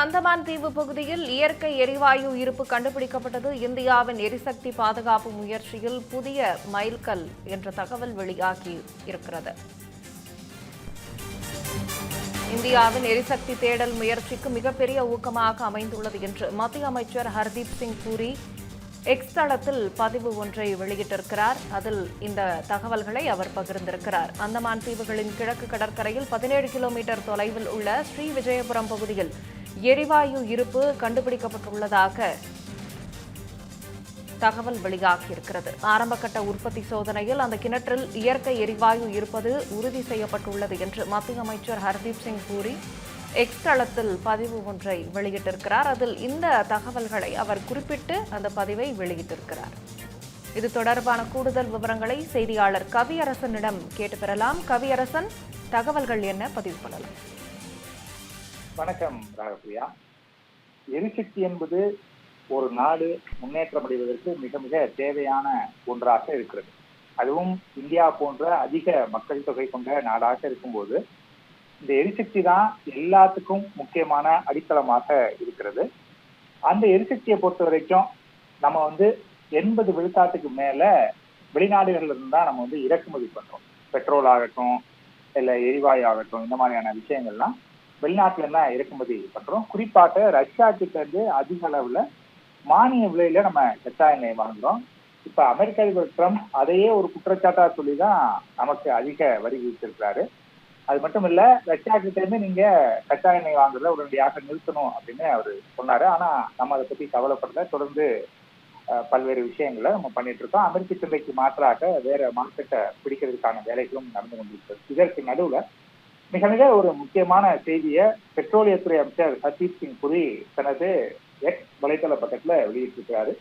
அந்தமான் தீவு பகுதியில் இயற்கை எரிவாயு இருப்பு கண்டுபிடிக்கப்பட்டது. இந்தியாவின் எரிசக்தி பாதுகாப்பு முயற்சியில் புதிய மைல்கல் என்ற தகவல் வெளியாகி இருக்கிறது. இந்தியாவின் எரிசக்தி தேடல் முயற்சிக்கு மிகப்பெரிய ஊக்கமாக அமைந்துள்ளது என்று மத்திய அமைச்சர் ஹர்தீப் சிங் பூரி எக்ஸ் தளத்தில் பதிவு ஒன்றை வெளியிட்டிருக்கிறார். அதில் இந்த தகவல்களை அவர் பகிர்ந்திருக்கிறார். அந்தமான் தீவுகளின் கிழக்கு கடற்கரையில் பதினேழு கிலோமீட்டர் தொலைவில் உள்ள ஸ்ரீ விஜயபுரம் பகுதியில் எரிவாயு இருப்பு கண்டுபிடிக்கப்பட்டுள்ளதாக தகவல் வெளியாகியிருக்கிறது. ஆரம்பகட்ட உற்பத்தி சோதனையில் அந்த கிணற்றில் இயற்கை எரிவாயு இருப்பது உறுதி செய்யப்பட்டுள்ளது என்று மத்திய அமைச்சர் ஹர்தீப் சிங் பூரி எக்ஸ் தளத்தில் பதிவு ஒன்றை வெளியிட்டிருக்கிறார். அதில் இந்த தகவல்களை அவர் குறிப்பிட்டு அந்த பதிவை வெளியிட்டிருக்கிறார். இது தொடர்பான கூடுதல் விவரங்களை செய்தியாளர் கவியரசனிடம் கேட்டு பெறலாம். கவியரசன் தகவல்கள் என்ன? பதிவு பண்ணலாம். வணக்கம் ராகப்பிரியா. எரிசக்தி என்பது ஒரு நாடு முன்னேற்றம் அடைவதற்கு மிக மிக தேவையான ஒன்றாக இருக்கிறது. அதுவும் இந்தியா போன்ற அதிக மக்கள் தொகை கொண்ட நாடாக இருக்கும்போது இந்த எரிசக்தி தான் எல்லாத்துக்கும் முக்கியமான அடித்தளமாக இருக்கிறது. அந்த எரிசக்தியை பொறுத்த வரைக்கும் நம்ம வந்து எண்பது விழுக்காட்டுக்கு மேல வெளிநாடுகள்ல இருந்து தான் நம்ம வந்து இறக்குமதி பண்றோம். பெட்ரோல் ஆகட்டும் இல்லை எரிவாயு ஆகட்டும் இந்த மாதிரியான விஷயங்கள்லாம். வெளிநாட்டுல தான் இறக்குமதி பண்றோம். குறிப்பாக ரஷ்யா கிட்ட இருந்து அதிக அளவுல மானிய விலையில நம்ம கச்சா எண்ணெய் வாங்குறோம். இப்ப அமெரிக்க அதிபர் ட்ரம்ப் அதையே ஒரு குற்றச்சாட்டா சொல்லி தான் நமக்கு அதிக வரி விதித்திருக்கிறாரு அது மட்டும் இல்ல ரஷ்யா கிட்ட இருந்து நீங்க கச்சா எண்ணெய் வாங்குறத உடனடியாக நிறுத்தணும் அப்படின்னு அவர் சொன்னாரு. ஆனா நம்ம அதை பத்தி கவலைப்படல. தொடர்ந்து பல்வேறு விஷயங்களை நம்ம பண்ணிட்டு இருக்கோம். அமெரிக்க சந்தைக்கு மாற்றாக வேற மார்க்கெட்டை பிடிக்கிறதுக்கான வேலைகளும் நடந்து கொண்டிருக்கிறது இதற்கு நடுவுல மிக மிக ஒரு முக்கியமான செய்தியை பெட்ரோலியத்துறை அமைச்சர் ஹர்தீப் சிங் புரி தனது எக்ஸ் வலைத்தள பக்கத்துல வெளியிட்டிருக்கிறாரு.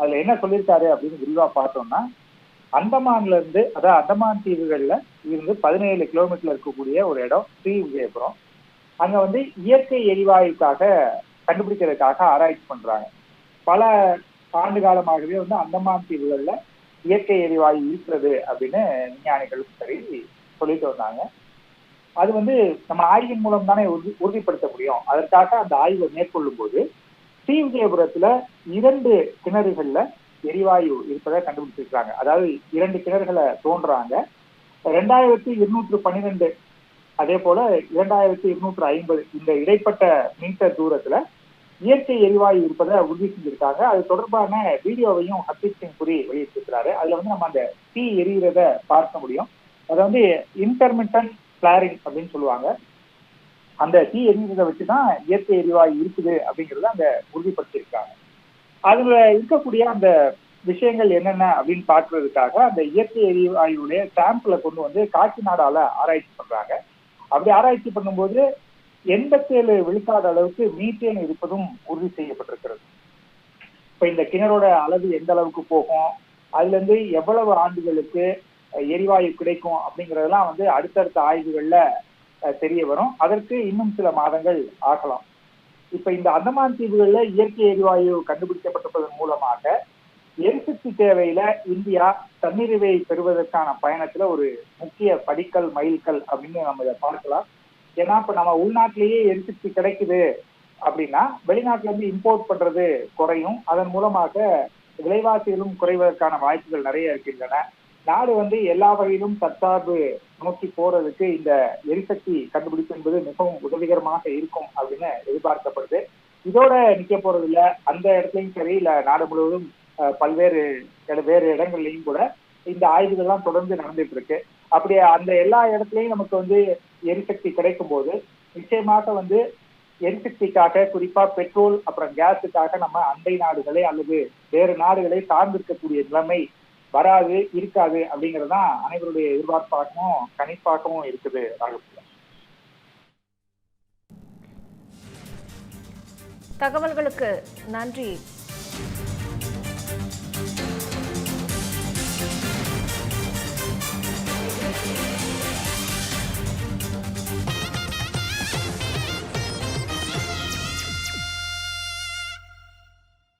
அதுல என்ன சொல்லியிருக்காரு அப்படின்னு விரிவா பார்த்தோம்னா அந்தமான்ல இருந்து அதாவது அந்தமான் தீவுகள்ல இருந்து பதினேழு கிலோமீட்டர்ல இருக்கக்கூடிய ஒரு இடம் ஸ்ரீ விஜயபுரம் அங்க வந்து இயற்கை எரிவாயுக்காக கண்டுபிடிக்கிறதுக்காக ஆராய்ச்சி பண்றாங்க. பல ஆண்டு காலமாகவே வந்து அந்தமான் தீவுகள்ல இயற்கை எரிவாயு இருக்கிறது அப்படின்னு விஞ்ஞானிகளும் சரி சொல்லிட்டு வந்தாங்க. அது வந்து நம்ம ஆய்வின் மூலம் தானே உறுதி உறுதிப்படுத்த முடியும். அதற்காக அந்த ஆய்வை மேற்கொள்ளும் போது ஸ்ரீ விஜயபுரத்துல இரண்டு கிணறுகள்ல எரிவாயு இருப்பதை கண்டுபிடிச்சிருக்காங்க அதாவது இரண்டு கிணறுகளை தோன்றாங்க. ரெண்டாயிரத்தி இருநூற்று பன்னிரெண்டு அதே போல இரண்டாயிரத்தி இருநூற்று ஐம்பது இந்த இடைப்பட்ட மீட்டர் தூரத்துல இயற்கை எரிவாயு இருப்பதை உறுதி செஞ்சிருக்காங்க. அது தொடர்பான வீடியோவையும் ஹர்தீப் சிங் புரி வெளியிட்டிருக்கிறாரு. அதுல வந்து நம்ம அந்த தீ எரியிறத பார்க்க முடியும். அதை வந்து இன்டர்மிட்டன்ட் ஃபிளாரிங் அப்படின்னு சொல்லுவாங்க. அந்த தீ எரிஞ்சதை வச்சுதான் இயற்கை எரிவாயு இருக்குது அப்படிங்கறத அங்க உறுதிப்படுத்தியிருக்காங்க. அதுல இருக்கக்கூடிய அந்த விஷயங்கள் என்னென்ன அப்படின்னு பார்க்கறதுக்காக அந்த இயற்கை எரிவாயுடைய சாம்பிளை கொண்டு வந்து காக்கிநாடால ஆராய்ச்சி பண்றாங்க. அப்படி ஆராய்ச்சி பண்ணும்போது எண்பத்தேழு விழுக்காடு அளவுக்கு மீத்தேன் இருப்பதும் உறுதி செய்யப்பட்டிருக்கிறது. இப்ப இந்த கிணறோட அளவு எந்த அளவுக்கு போகும்? அதுல இருந்து எவ்வளவு ஆண்டுகளுக்கு எரிவாயு கிடைக்கும் அப்படிங்கறதெல்லாம் வந்து அடுத்தடுத்த ஆய்வுகள்ல தெரிய வரும் அதற்கு இன்னும் சில மாதங்கள் ஆகலாம். இப்ப இந்த அந்தமான் தீவுகள்ல இயற்கை எரிவாயு கண்டுபிடிக்கப்பட்டிருப்பதன் மூலமாக எரிசக்தி தேவையில இந்தியா தன்னிறைவை பெறுவதற்கான பயணத்துல ஒரு முக்கிய படிக்கல் மைல்கல் அப்படின்னு நம்ம இதை பார்க்கலாம். ஏன்னா இப்ப நம்ம உள்நாட்டிலேயே எரிசக்தி கிடைக்குது அப்படின்னா வெளிநாட்டுல இருந்து இம்போர்ட் பண்றது குறையும். அதன் மூலமாக விலைவாசிகளும் குறைவதற்கான வாய்ப்புகள் நிறைய இருக்கின்றன. நாடு வந்து எல்லா வகையிலும் தற்சார்பு நோக்கி போறதுக்கு இந்த எரிசக்தி கண்டுபிடிப்பு என்பது மிகவும் உதவிகரமாக இருக்கும் அப்படின்னு எதிர்பார்க்கப்படுது. இதோட நிக்க போறது இல்ல அந்த இடத்துலயும் சரி இல்ல நாடு முழுவதும் பல்வேறு வேறு இடங்கள்லயும் கூட இந்த ஆய்வுகள்லாம் தொடர்ந்து நடந்துட்டு இருக்கு. அப்படி அந்த எல்லா இடத்துலயும் நமக்கு வந்து எரிசக்தி கிடைக்கும் போது நிச்சயமாக வந்து எரிசக்திக்காக குறிப்பா பெட்ரோல் அப்புறம் கேஸுக்காக நம்ம அண்டை நாடுகளை அல்லது வேறு நாடுகளை சார்ந்திருக்கக்கூடிய நிலைமை வராது இருக்காது அப்படிங்கிறது தான் அனைவருடைய எதிர்பார்ப்பாகவும் கணிப்பாகவும் இருக்குது தகவல்களுக்கு நன்றி.